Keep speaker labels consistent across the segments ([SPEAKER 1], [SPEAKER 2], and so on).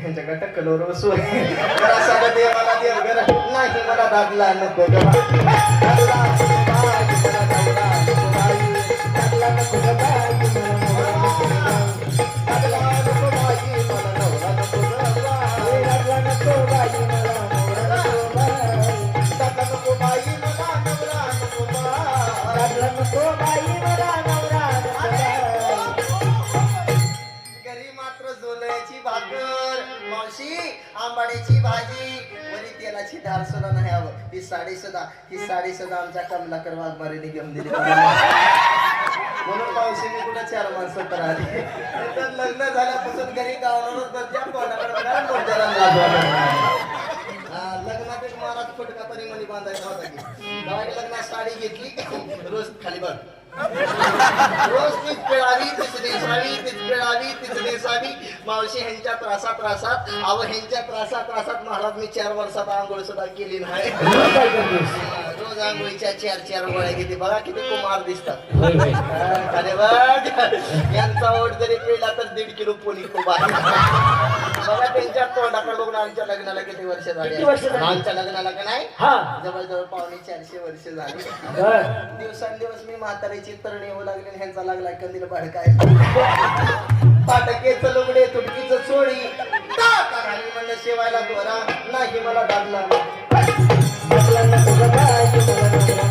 [SPEAKER 1] ह्यांच्याकडे कलर बसू जरा साधं दे मला दे घर नाही मला दादला नको बा. दादला नको बाई, मला आंबाड्याची भाजी. वरी तेलाची धार सुद्धा नाही हवं ही साडी सुद्धा ही साडी सुद्धा आमच्या कमलाकर वाघमारेने घेऊन दिली. म्हणून मावशी मी कुठं चार माणसं तर आली. तर लग्न झाल्यापासून घरी गावावरच कोणाकडे लग्नात एक महाराज फुटका तरी मणी बांधायचा होता की. लग्नात साडी घेतली रोज खाली बघ. रोज तीच पिळावी तीच नेसावी तीच तीच मावशी ह्यांच्या त्रासात त्रासात. अव ह्यांच्या त्रासात त्रासात महाराज मी चार वर्षात आंघोळ सुद्धा केली नाही.
[SPEAKER 2] रोज
[SPEAKER 1] आंघोळीच्या चार चार गोळ्या किती बघा किती कुमार दिसतात.
[SPEAKER 2] होय होय.
[SPEAKER 1] अरे बघ. यांचा ओढ जरी पिळला तर दीड किलो पोली खूप आहे. बघा त्यांच्या तोंडाकडे बघून आमच्या लग्नाला किती वर्ष झाली
[SPEAKER 2] किती वर्ष झाली?
[SPEAKER 1] आमच्या लग्नाला का नाही?
[SPEAKER 2] हा.
[SPEAKER 1] जवळजवळ पावणे चारशे वर्ष झाली.
[SPEAKER 2] बर.
[SPEAKER 1] दिवसांदिवस मी म्हातारीची तरणी येऊ लागली आणि ह्यांचा लागला कंदील भडकाय पाटकेच लुगडे तुटकीच चोळी टाका घाली म्हणलं शेवायला दोरा. नाही मला दादला दादला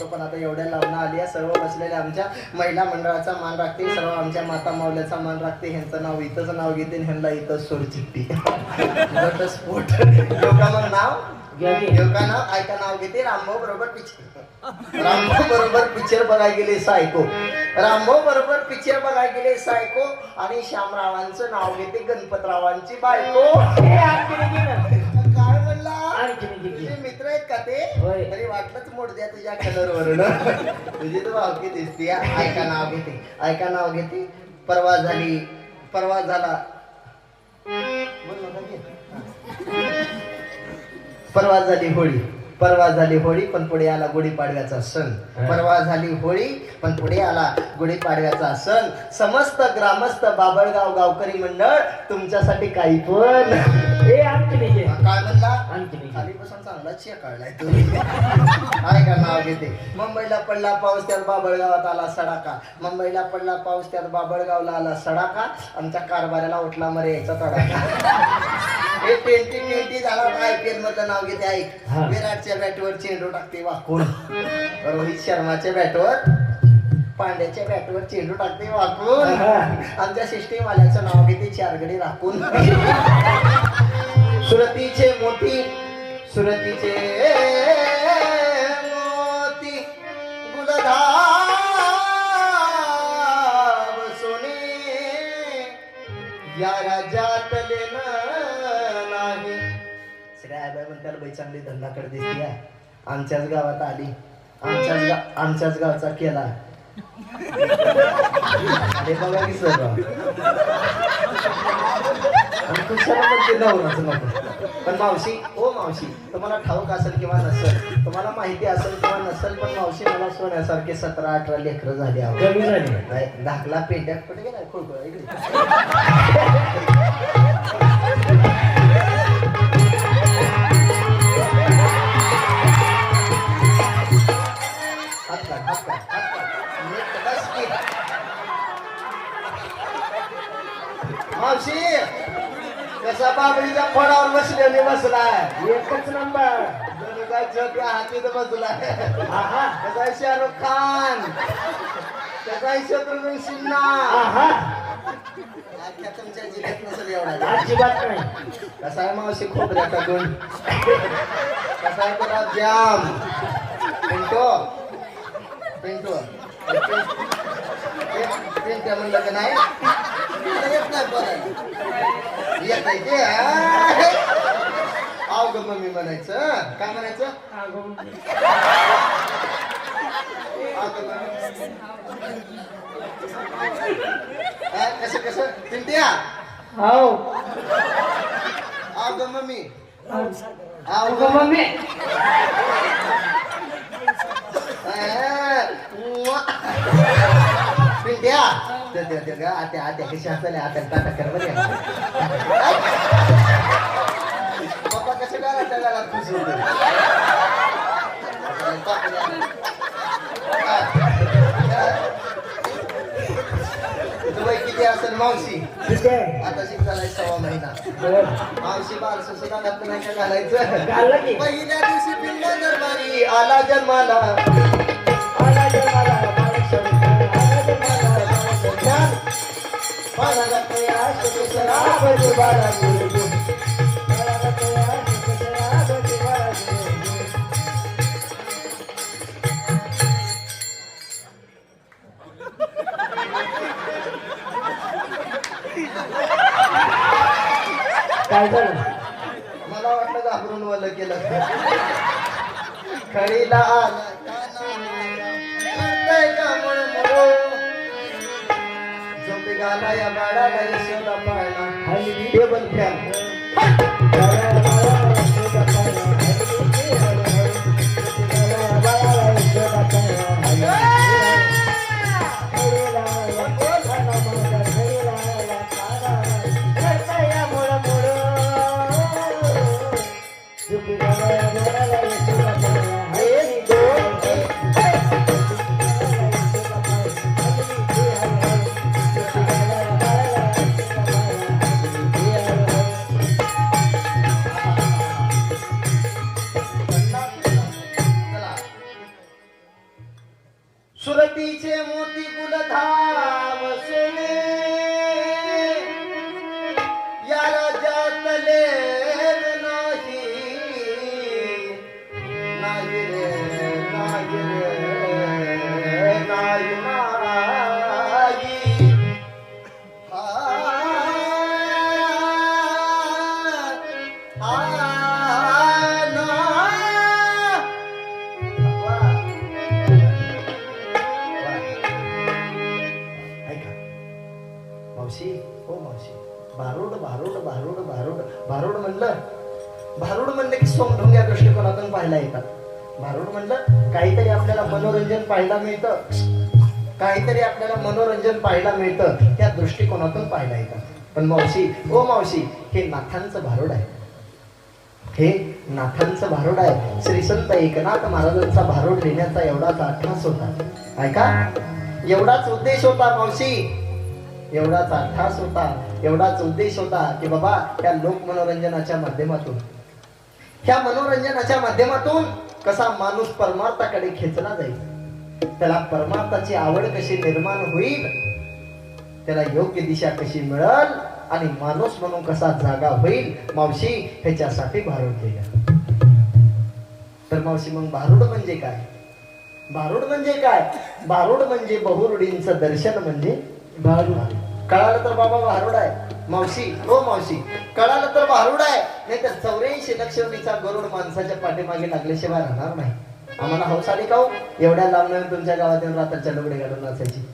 [SPEAKER 1] नव्हतं पण आता एवढ्या लावणं आली आहे. सर्व बसलेल्या आमच्या महिला मंडळाचा मान राखते सर्व आमच्या माता मावल्याचा मान राखते ह्यांचं नाव इथंच नाव घेते ह्यांना इथंच सोड चिठ्ठी. घटस्फोट घेऊ का मग नाव?
[SPEAKER 2] का
[SPEAKER 1] नाव ऐका नाव घेते रामभाऊ बरोबर पिक्चर रामभाऊ बरोबर पिक्चर बघायला गेले सायको. रामभाऊ बरोबर पिक्चर बघायला गेले सायको. आणि श्यामरावांचं नाव घेते गणपतरावांची बायको. आहेत का ते?
[SPEAKER 2] होय.
[SPEAKER 1] तरी वाटलंच मोड द्या तुझ्या कलर तुझी तर भावकी दिसते ऐका नाव घेते. ऐका नाव घेते. परवा झाली. परवा झाला. बोल. परवा झाली होळी. परवा झाली होळी पण पुढे आला गुढीपाडव्याचा सण. परवा झाली होळी पण पुढे आला गुढीपाडव्याचा सण. समस्त ग्रामस्थ बाबळगाव गावकरी मंडळ तुमच्यासाठी काही पण.
[SPEAKER 2] ए, आणखी नाही.
[SPEAKER 1] काय म्हणला?
[SPEAKER 2] आणखी नाही
[SPEAKER 1] तुम्ही? काय का नाव घेते? मुंबईला पडला पाऊस त्यात बाबळगावात आला सडाका. मुंबईला पडला पाऊस त्यात बाबळगावला आला सडाका. आमच्या कारभाराला उठला मरे याचा तडाका हे ट्वेंटी ट्वेंटी झाला आय पी एल मधलं नाव घेते ऐक.
[SPEAKER 2] हा.
[SPEAKER 1] विराटच्या बॅटवर चेंडू टाकते वाकून रोहित शर्माच्या बॅटवर पांड्याच्या बॅटवर चेंडू टाकते वाकून
[SPEAKER 2] हा.
[SPEAKER 1] आमच्या सिस्टीम वाल्याचं नाव घेते चारगडी राखून. सुरतीचे मोती सुरतीचे मोती गुलधाव सोने या राज्यातले नाही. सगळ्या आबाई म्हणतात बाई चांगली धंदा करते दिसते आमच्याच गावात आली. आमच्याच गा आमच्याच गावचा केला. हे बघा की सर आणि कुशाला पण ते नवराचं नको पण मावशी ओ मावशी तुम्हाला ठाऊक असेल किंवा नसेल तुम्हाला माहिती असेल किंवा नसेल पण मावशी मला सोन्यासारखे सतरा अठरा लेकरं झाली
[SPEAKER 2] कमी झाली.
[SPEAKER 1] नाही, धाकला पेंड्यात कुठे गेला खुळखुळा कसा बाबळीच्या फळावर बसलेली बसलाय
[SPEAKER 2] एकच नंबर
[SPEAKER 1] जणू काय छोट्या हातीत बसलाय
[SPEAKER 2] आहे
[SPEAKER 1] शाहरुख खान आहे शत्रुघ्न सिन्हा आजच्या तुमच्या जिल्ह्यात नसेल एवढा
[SPEAKER 2] अजिबात नाही
[SPEAKER 1] कसा आहे मावशी खोबऱ्याचा गुण कसा आहे गुलाबजाम पिंटो पिंटो पिंट्या म्हणलं का नाही येत नाही बोलायला. येत आहे. ते आव मम्मी म्हणायचं काय म्हणायचं?
[SPEAKER 2] कस
[SPEAKER 1] कस?
[SPEAKER 2] चिंट्या हो
[SPEAKER 1] आव ग मम्मी. आव ग
[SPEAKER 2] मम्मी.
[SPEAKER 1] पिंट्या? ते ते ते ग आत्या आत्या कशी असले आत्या टाटा कर बरं पप्पा कसे काय त्याला खुश होते वय किती असेल मावशी? आता शिकताना सव्वा महिना. मावशी बारस सुद्धा घातलं नाही का घालायचं? पहिल्या दिवशी पिंड दरबारी आला जन्माला.
[SPEAKER 2] शुकशरा बजू
[SPEAKER 1] पाहायला मिळतं. काहीतरी आपल्याला मनोरंजन पाहायला मिळतं. त्या दृष्टिकोनातून पाहायला येतं. पण मावशी ओ मावशी हे नाथांचं भारूड आहे. हे नाथांचं भारूड आहे. श्री संत एकनाथ महाराजांचा भारूड लिहिण्याचा एवढाच अठ्ठास होता. ऐका एवढाच उद्देश होता मावशी. एवढाच अठ्ठास होता. एवढाच उद्देश होता की बाबा त्या लोक मनोरंजनाच्या माध्यमातून. ह्या मनोरंजनाच्या माध्यमातून कसा माणूस परमार्थाकडे खेचला जाईल. त्याला परमार्थाची आवड कशी निर्माण होईल त्याला योग्य दिशा कशी मिळल आणि माणूस म्हणून कसा जागा होईल मावशी ह्याच्यासाठी भारूड लिहिलं. तर मावशी मग भारूड म्हणजे काय? भारूड म्हणजे काय? भारूड म्हणजे बहुरुडींचं दर्शन म्हणजे भारूड. कळालं तर बाबा भारूड आहे. मावशी हो मावशी कळालं तर भारूड आहे. नाही तर चौऱ्याऐंशी लक्षणीचा गरुड माणसाच्या पाठीमागे लागल्याशिवाय राहणार नाही. आम्हाला हौस आली का हो? एवढ्या लांब नव्हे तुमच्या गावात येऊन रात्रीच्या लुगडे घालून असायची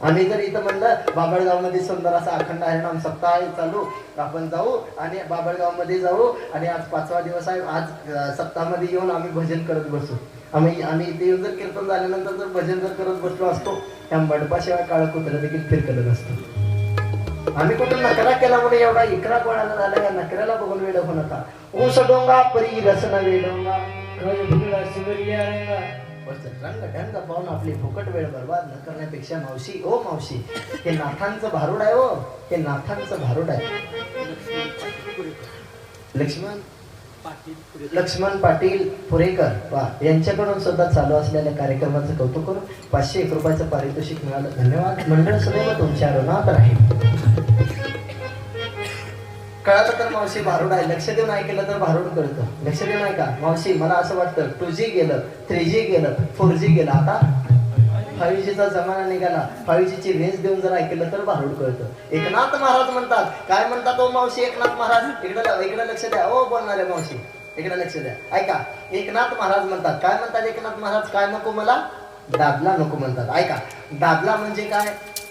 [SPEAKER 1] आम्ही जर इथं म्हणलं बाबळगावमध्ये सुंदर असा अखंड हरिनाम सप्ताह आहे चालू आपण जाऊ आणि बाबळगावमध्ये जाऊ आणि आज पाचवा दिवस आहे आज सप्ताहामध्ये येऊन आम्ही भजन करत बसू. आम्ही आम्ही इथे येऊन जर कीर्तन झाल्यानंतर जर भजन जर करत बसलो असतो त्या मंडपाशिवाय काळ कुत्र देखील फिरकत असतो आम्ही कुठं नकरा केला म्हणून एवढा इकरा कोणाला झाला या नकऱ्याला बघून वेळ होऊ नका ऊस डोंगा परी रसन वेडोंगा. रंग ढंग पाहून आपली फुकट वेळ बर्बाद न करण्यापेक्षा मावशी ओ मावशी हे नाथांचं भारूड आहे ओ हे नाथांचं भारूड आहे लक्ष्मण लक्ष्मण पाटील पुरेकर वा यांच्याकडून सुद्धा चालू असलेल्या कार्यक्रमाचं कौतुक करून पाचशे एक रुपयाचं पारितोषिक मिळालं. धन्यवाद. मंडळ सदैव तुमच्या ऋणात राहील. कळालं तर मावशी? भारूड आहे. लक्ष देऊन ऐकलं तर भारूड कळतं. लक्ष देऊन ऐका. मावशी मला असं वाटतं टू जी गेलं थ्री जी गेलं फोर जी गेलं आता फाईव्ह जीचा जमाना निघाला. फाईव्ह जीची रेंज देऊन जर ऐकलं तर भारूड कळतं. एकनाथ महाराज म्हणतात. काय म्हणतात ओ मावशी? एकनाथ महाराज इकडं इकडं लक्ष द्या. हो, ओ बोलणारे मावशी. इकडे लक्ष द्या. ऐका. एकनाथ महाराज म्हणतात. काय म्हणतात एकनाथ महाराज? काय नको मला? दादला नको म्हणतात. ऐका. दादला म्हणजे काय?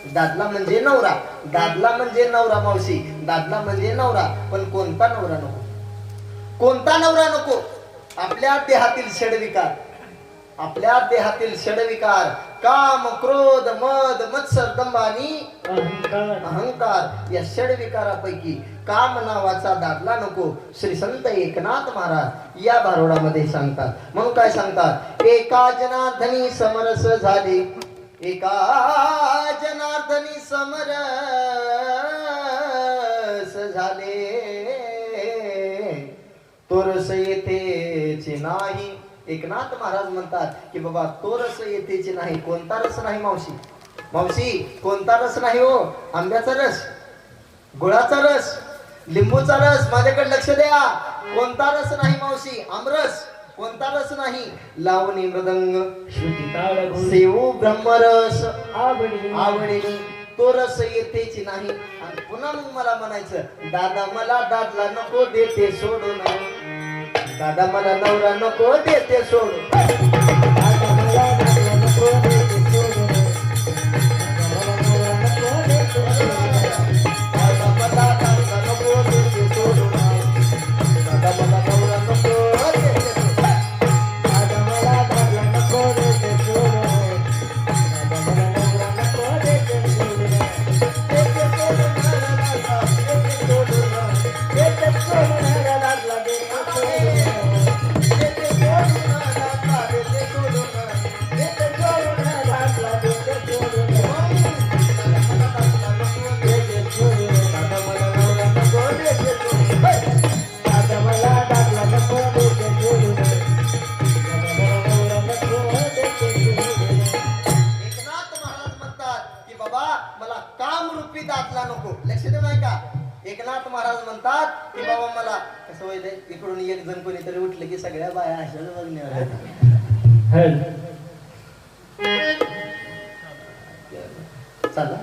[SPEAKER 1] दादला म्हणजे नवरा दादला म्हणजे नवरा मावशी दादला म्हणजे नवरा पण कोणता नवरा नको? कोणता नवरा नको? आपल्या देहातील षडविकार. आपल्या देहातील षडविकार काम क्रोध मद मत्सर आणि
[SPEAKER 2] अहंकार.
[SPEAKER 1] या षडविकारापैकी काम नावाचा दादला नको. श्री संत एकनाथ महाराज या बारोडामध्ये सांगतात. म्हणून काय सांगतात? एका जनार्दनी समरस झाले. एका जनार्दनी समरस झाले. तोरस येथेचे नाही. एकनाथ महाराज म्हणतात की बाबा तो रस येथेचे नाही. कोणता रस नाही मावशी? मावशी कोणता रस नाही हो? आंब्याचा रस गुळाचा रस लिंबूचा रस. माझ्याकडे लक्ष द्या. कोणता रस नाही मावशी? आमरस. कोणता रस नाही? लावणी मृदंग. सेवू ब्रह्मरस.
[SPEAKER 2] आवडी
[SPEAKER 1] आवडीने तो रस येतेची नाही. आणि पुन्हा मग मला म्हणायचं दादा
[SPEAKER 2] मला दादला
[SPEAKER 1] नको देते सोडून. दादा मला नवरा नको देते सोडून.
[SPEAKER 2] आता मला नको देते
[SPEAKER 1] आहेत. चला.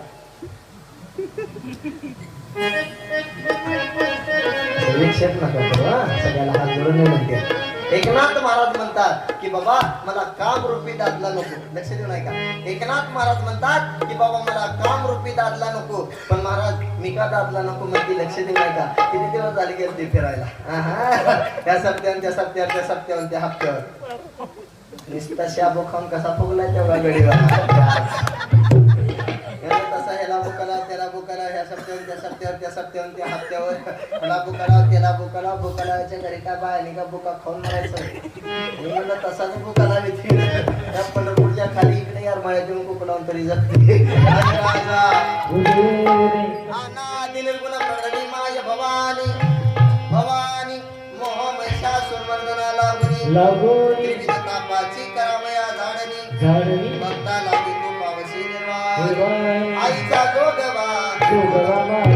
[SPEAKER 1] विक्षेप नका सगळ्याला हात जोडून म्हणते. एकनाथ महाराज म्हणतात की बाबा मला काम रूपी दादला नको. लक्ष देऊ नाही का एकनाथ महाराज म्हणतात की बाबा मला काम रूपी दादला नको. पण महाराज मी का दादला नको? म्हणते लक्ष देऊ नाही का किती दिवस झाले गेले फिरायला? या त्या सत्यांच्या त्या त्या त्या हप्त्यावर. नुसता शाबू खाऊन कसा फुगलाय तेवढा गडीवर तसा ह्याला बुकाला त्याला बुकाला ह्या सप्त्यावर त्या सप्त्यावर त्या सप्त्यावर त्या हप्त्यावर. ह्याला बुकाला त्याला बुकाला बुकाला याच्या घरी का बुका खाऊन मारायचं? मी म्हणलं तसाच बुकाला मी त्या पंढरपूरच्या खाली इकडे यार तरी जगते भवानी. लागुनी
[SPEAKER 2] लागून
[SPEAKER 1] त्रिविध तापाची करावया झाडणी.
[SPEAKER 2] झाडणी.
[SPEAKER 1] भक्ता लागी तू पावशी निर्वाण. आईचा जोगवा
[SPEAKER 2] जोगवा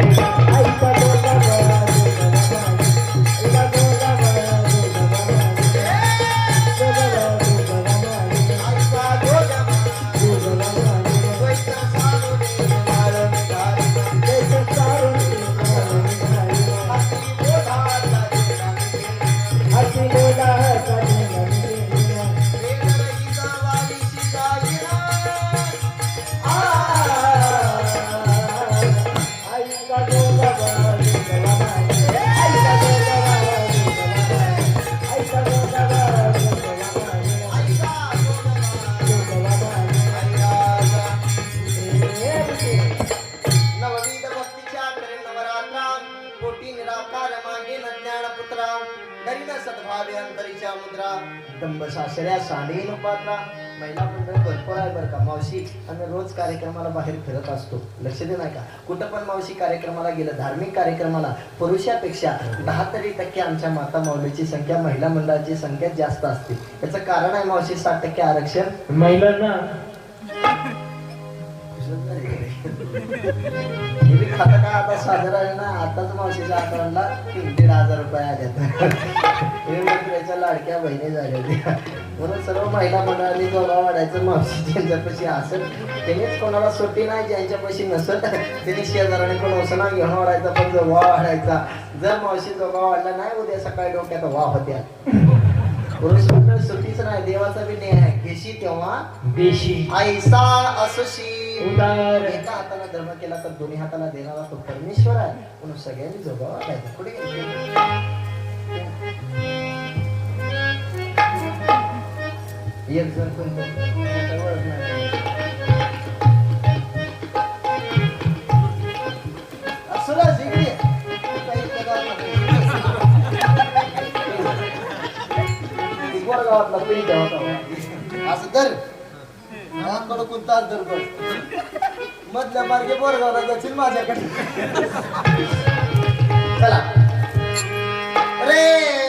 [SPEAKER 2] जोगवा
[SPEAKER 1] दंभ सासऱ्या साडीन पात्रा महिला मंडळ भरपूर आहे बरं का मावशी आम्ही रोज कार्यक्रमाला बाहेर फिरत असतो. लक्ष दे नाही का? कुठं पण मावशी कार्यक्रमाला गेलं धार्मिक कार्यक्रमाला पुरुषापेक्षा दहा तरी टक्के आमच्या माता माऊलीची संख्या महिला मंडळाची संख्या जास्त असते. याचं कारण आहे मावशी साठ टक्के आरक्षण.
[SPEAKER 2] महिलांना
[SPEAKER 1] हे बी खातं काय आता आताच मावशीच्या अकाउंटला तीन दीड हजार रुपये आल्यात लाडक्या बहिणी झाल्या म्हणून सर्व महिला मंडळांनी वाढायचं मावशी ज्यांच्यापाशी असेल त्यांनीच कोणाला सुट्टी नाही ज्यांच्यापाशी नसत त्यांनी शेजाराने पण ओसना घेऊन वाढायचा पण जोगा वाढायचा. जर मावशी जोगा वाढला नाही उद्या सकाळी डोक्यात वा होत्या. पुरुष मंडळ सुट्टीच नाही देवाचा बी न्याय घेशी तेव्हा
[SPEAKER 2] देशी
[SPEAKER 1] ऐसा असशी.
[SPEAKER 2] उदार.
[SPEAKER 1] एका हाताला धर्म केला तर दोन्ही हाताला देणारा तो परमेश्वर आहे. म्हणून सगळ्यांनी जोगावा पाहिजे. कुठे एक जण कोणतं कोण? त्याचा ओळख पिढी होता. असं तर कडं कोणता अंतर पण मधल्या मार्गे बोरगावला जाशील माझ्याकडे. चला. रे!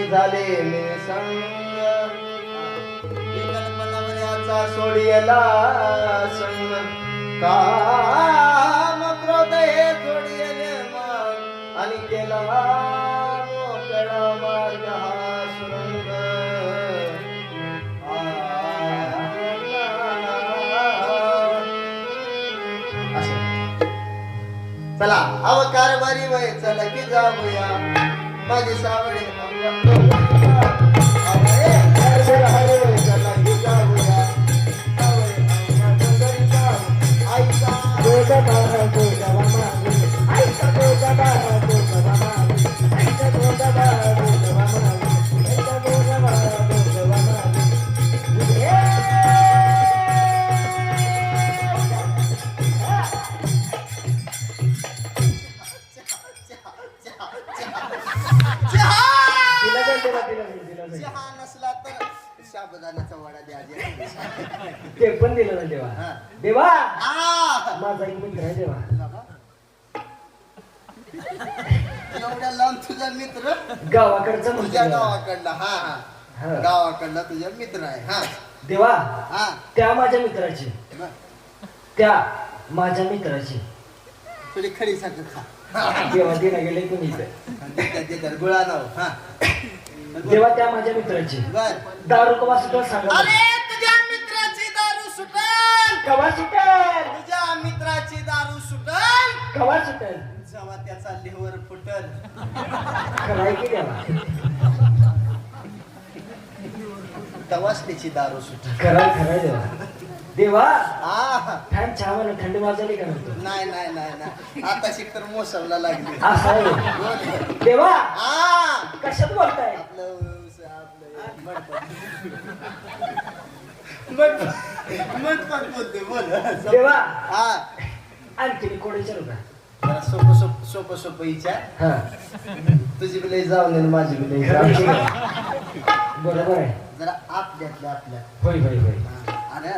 [SPEAKER 1] झाले मी संग. सोडियला संग. काम क्रोध हे आणि केला मोकळा मार्ग हा सुरंग. चला अवकार बारी वय चला की जाऊया. माझी सावडे
[SPEAKER 2] ते पण दिलं ना देवा
[SPEAKER 1] हा.
[SPEAKER 2] देवा! माझा एक मित्र आहे देवा
[SPEAKER 1] एवढ्या लांब तुझा मित्र?
[SPEAKER 2] गावाकडचा
[SPEAKER 1] तुझ्या गावाकडला. हा
[SPEAKER 2] हा.
[SPEAKER 1] हा. गावाकडला तुझा मित्र आहे. हा.
[SPEAKER 2] देवा
[SPEAKER 1] हा.
[SPEAKER 2] त्या माझ्या मित्राची.
[SPEAKER 1] बरं.
[SPEAKER 2] त्या माझ्या मित्राची.
[SPEAKER 1] थोडी खडी साखर खा.
[SPEAKER 2] देवा देणं गेले कुणी इथं.
[SPEAKER 1] गुळा नाव हा.
[SPEAKER 2] देवा त्या माझ्या मित्राची.
[SPEAKER 1] बर.
[SPEAKER 2] दारू कवा सुटेल सांगा
[SPEAKER 1] अरे तुझ्या मित्राची दारू सुटल.
[SPEAKER 2] कवा सुटेल?
[SPEAKER 1] तुझ्या मित्राची दारू सुटल.
[SPEAKER 2] कवा सुटेल?
[SPEAKER 1] जेव्हा त्याचा लिव्हर फुटल. तेव्हाच त्याची दारू सुटल.
[SPEAKER 2] कराय खराय देवा देवा फॅन छावा ना थंडी वाजवली का नंतर
[SPEAKER 1] नाही नाही नाही नाही. आता शिक तर मोसमला लागली.
[SPEAKER 2] असं आहे
[SPEAKER 1] बोल.
[SPEAKER 2] देवा
[SPEAKER 1] आ.
[SPEAKER 2] कशात बोलताय?
[SPEAKER 1] आपलं मटपट बोलते बोल.
[SPEAKER 2] देवा.
[SPEAKER 1] हा
[SPEAKER 2] आणखी कोण विचारू का
[SPEAKER 1] जरा सोपं. सोपं सोपं
[SPEAKER 2] हा.
[SPEAKER 1] तुझी बी लई जाऊन आणि माझी बी लई जाऊन?
[SPEAKER 2] बरोबर आहे.
[SPEAKER 1] जरा आपल्यातल्या आपल्या
[SPEAKER 2] होय होय होय.
[SPEAKER 1] अरे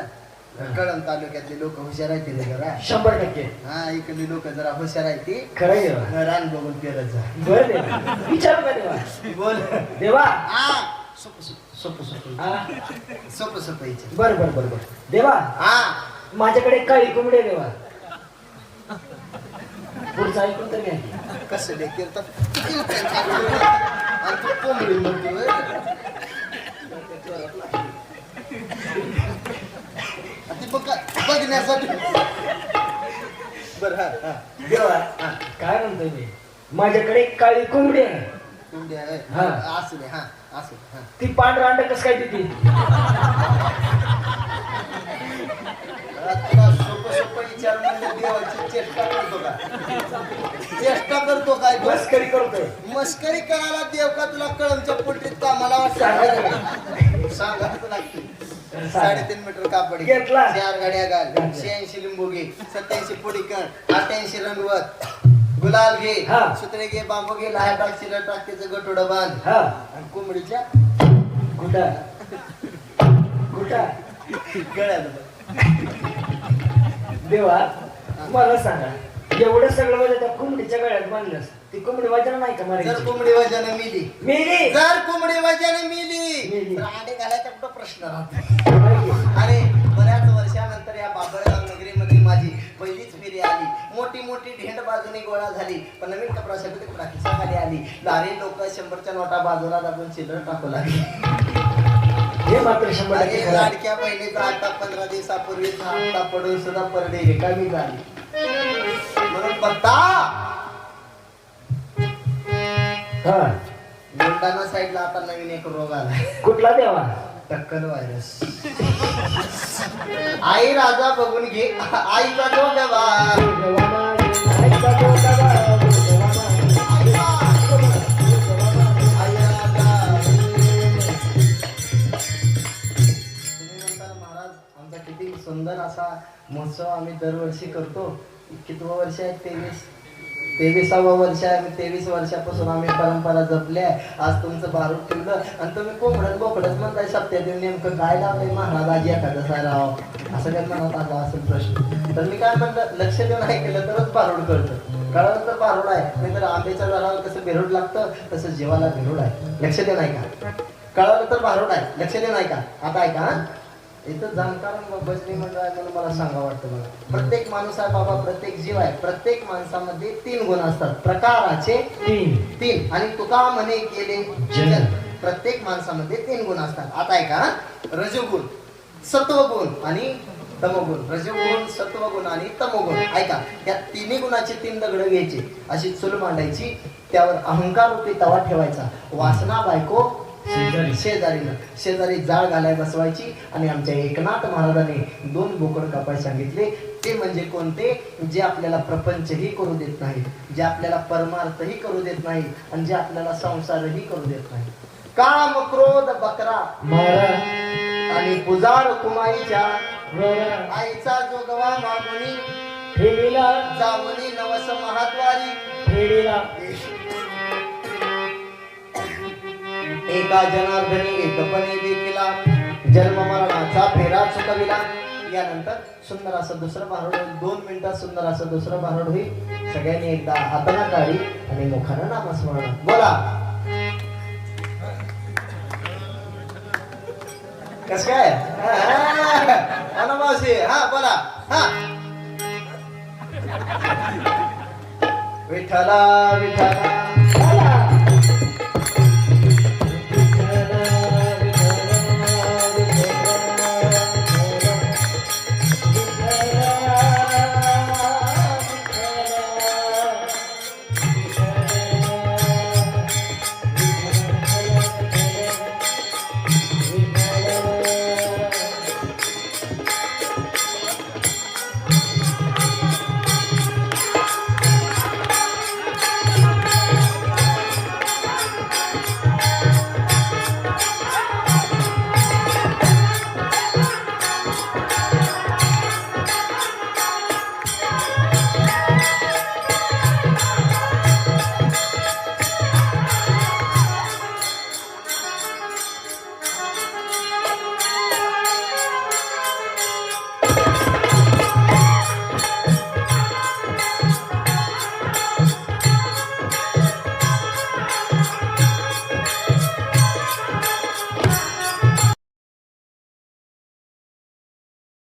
[SPEAKER 1] कळम तालुक्यातले लोक हुशार आहेत ते जरा.
[SPEAKER 2] शंभर टक्के.
[SPEAKER 1] हा इकडली लोक जरा हुशार आहेत ती.
[SPEAKER 2] खरं
[SPEAKER 1] रान बघून जा.
[SPEAKER 2] बरं विचारू का देवा
[SPEAKER 1] बोल.
[SPEAKER 2] देवा.
[SPEAKER 1] हा. सोपं सोपं. सोपं सोपं.
[SPEAKER 2] हा.
[SPEAKER 1] सोपं सोपं विचार.
[SPEAKER 2] बर बर बर बर. देवा.
[SPEAKER 1] हा.
[SPEAKER 2] माझ्याकडे काळी कोंबडी देवा. पुढचं ऐकून तर घ्या.
[SPEAKER 1] कसं आणि तू कोंबडी म्हणतोय ती बघ बघण्यासाठी. बरं हा हा.
[SPEAKER 2] देवा
[SPEAKER 1] हा.
[SPEAKER 2] काय म्हणतोय मी माझ्याकडे एक काळी कोंबडी आहे.
[SPEAKER 1] कोंबडी आहे.
[SPEAKER 2] हा.
[SPEAKER 1] असू दे हा असू दे हा.
[SPEAKER 2] ती पांढरा अंड कसं काय देते
[SPEAKER 1] विचार म्हणजे देवाची चेष्टा करतो का? चेष्टा करतो काय?
[SPEAKER 2] मस्करी करतोय.
[SPEAKER 1] मस्करी करायला देव का तुला कळमच्या पोटीत कामाला वाटतं? सांगायचं लागते साडेतीन मीटर कापड.
[SPEAKER 2] घेतला.
[SPEAKER 1] चार गाड्या घाल. शहाऐंशी लिंबू घे. सत्याऐंशी पुडी कण अठ्याऐंशी रंगवत. गुलाल घे. सुत्रे घे बांबू घे लहान टाक शिरा टाक त्याचं गटोडं बांध. आणि कोंबडीच्या
[SPEAKER 2] कुठं? कुठं?
[SPEAKER 1] गळ्यात.
[SPEAKER 2] देवा मला सांगा एवढं सगळं म्हणजे त्या कोंबडीच्या गळ्यात बांधलंस ती कोंबडी वाजणार नाही का
[SPEAKER 1] जर
[SPEAKER 2] मारायची
[SPEAKER 1] कोंबडी वजन मिली.
[SPEAKER 2] मेली?
[SPEAKER 1] जर कोंबडी वजन मिली. तर अंडे घालायचा कुठं प्रश्न राहतो? अरे बऱ्याच वर्षानंतर या बाबळगाव नगरीमध्ये माझी पहिलीच फेरी आली. मोठी मोठी ढेंड बाजूने गोळा झाली. पण नवीन कपडासाठी कुठला खिसाखाली आली. लारी लोक शंभरच्या नोटा बाजूला दाबून चिल्लर टाकू लागली.
[SPEAKER 2] हे मात्र शंभर टक्के खरं आहे.
[SPEAKER 1] लाडक्या बहिणीचा आता पंधरा दिवसापूर्वी हप्ता पडून सुद्धा परडे रिकामी झाली. म्हणून बघता.
[SPEAKER 2] हा.
[SPEAKER 1] बुलढाणा साईडला आता नवीन एक रोग आला
[SPEAKER 2] कुठला देवा?
[SPEAKER 1] टक्कल व्हायरस आई राजा बघून घे. आईचा जो
[SPEAKER 2] देवाना,
[SPEAKER 1] सुंदर असा महोत्सव आम्ही दरवर्षी करतो. कितवं वर्ष आहे तेवीस तेविसावं वर्ष आहे तेवीस वर्षापासून आम्ही परंपरा जपल्या आज तुमचं बारूद ठेवलं आणि तुम्ही कोंबडत बोकडत म्हणताय सप्त्या देऊन नेमकं काय लावलंय महाराज आजी एखादं राव. असं काय म्हणत आला असेल प्रश्न. तर मी काय म्हणलं लक्ष देऊन ऐकलं तरच बारूड कळतं. कळलं तर बारूड आहे. नाही तर आंब्याच्या झाडावर कसं बेरूड लागतं तसं जीवाला बेरूड आहे. लक्ष देऊन ऐका. कळलं तर बारूड आहे. लक्ष देऊन ऐका. आता ऐका हा. इथं जाणकार भजनी मंडळ आहे म्हणून मला सांगा वाटतं मला प्रत्येक माणूस आहे बाबा प्रत्येक जीव आहे. प्रत्येक माणसामध्ये तीन गुण असतात. प्रकाराचे
[SPEAKER 2] तीन.
[SPEAKER 1] तीन. आणि तुका म्हणे केले जन. प्रत्येक माणसामध्ये तीन गुण असतात. आता ऐका हा. रजोगुण सत्वगुण आणि तमोगुण. रजोगुण सत्वगुण आणि तमोगुण. ऐका या तिन्ही गुणाचे तीन दगड घ्यायचे. अशी चूल मांडायची. त्यावर अहंकार रूपी तवा ठेवायचा. वासना बायको. शेजारीनं. शेजारी जाळ घालाय बसवायची आणि आमच्या एकनाथ महाराजांनी दोन बोकड कापाय सांगितले. ते म्हणजे कोणते? जे आपल्याला प्रपंचही करू देत नाही जे आपल्याला परमार्थही करू देत नाही आणि जे आपल्याला संसारही करू देत नाही. काम क्रोध बकरा आणि पुजार कुमाईच्या आईचा जोगवा मागुनी
[SPEAKER 2] फेडीला
[SPEAKER 1] जावनी नवस महाद्वारी. एका जनार्दनी एकपणे देखिला जन्म मरणाचा फेरा चुकविला. यानंतर सुंदर असं दुसरं भारुड होईल. दोन मिनिटात सुंदर असं दुसरं भारुड होईल. सगळ्यांनी एकदा हाताला काढी आणि मुखानं नामस्मरण. बोला. कस काय? हा, हा. मावशी हा बोला. हा. विठ्ठला विठ्ठला.